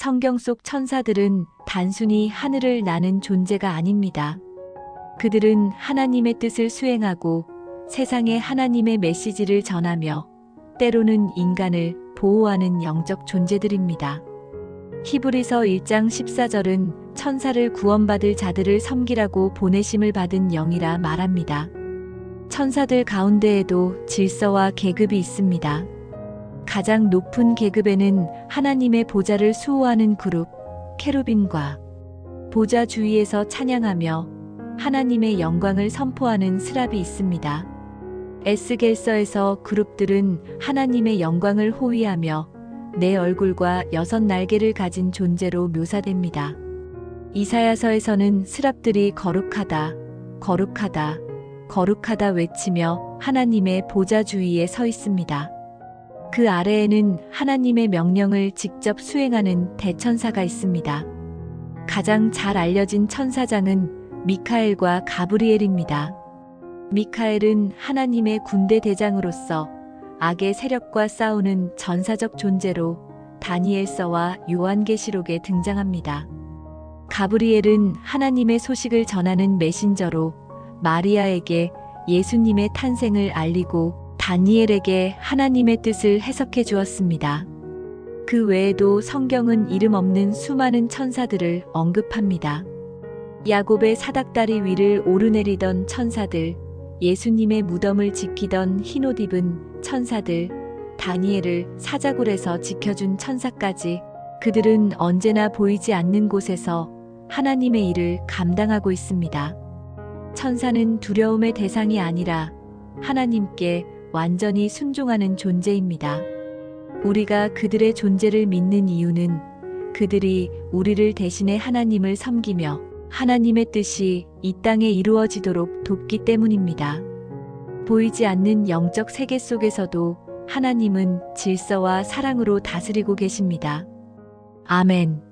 성경 속 천사들은 단순히 하늘을 나는 존재가 아닙니다. 그들은 하나님의 뜻을 수행하고 세상에 하나님의 메시지를 전하며 때로는 인간을 보호하는 영적 존재들입니다. 히브리서 1장 14절은 천사를 구원받을 자들을 섬기라고 보내심을 받은 영이라 말합니다. 천사들 가운데에도 질서와 계급이 있습니다. 가장 높은 계급에는 하나님의 보좌를 수호하는 그룹, 케루빈과 보좌 주위에서 찬양하며 하나님의 영광을 선포하는 스랍이 있습니다. 에스겔서에서 그룹들은 하나님의 영광을 호위하며 내 얼굴과 여섯 날개를 가진 존재로 묘사됩니다. 이사야서에서는 스랍들이 거룩하다, 거룩하다, 거룩하다 외치며 하나님의 보좌 주위에 서 있습니다. 그 아래에는 하나님의 명령을 직접 수행하는 대천사가 있습니다. 가장 잘 알려진 천사장은 미카엘과 가브리엘입니다. 미카엘은 하나님의 군대 대장으로서 악의 세력과 싸우는 전사적 존재로 다니엘서와 요한계시록에 등장합니다. 가브리엘은 하나님의 소식을 전하는 메신저로 마리아에게 예수님의 탄생을 알리고 다니엘에게 하나님의 뜻을 해석해 주었습니다. 그 외에도 성경은 이름 없는 수많은 천사들을 언급합니다. 야곱의 사닥다리 위를 오르내리던 천사들, 예수님의 무덤을 지키던 흰옷 입은 천사들, 다니엘을 사자굴에서 지켜준 천사까지 그들은 언제나 보이지 않는 곳에서 하나님의 일을 감당하고 있습니다. 천사는 두려움의 대상이 아니라 하나님께 완전히 순종하는 존재입니다. 우리가 그들의 존재를 믿는 이유는 그들이 우리를 대신해 하나님을 섬기며 하나님의 뜻이 이 땅에 이루어지도록 돕기 때문입니다. 보이지 않는 영적 세계 속에서도 하나님은 질서와 사랑으로 다스리고 계십니다. 아멘.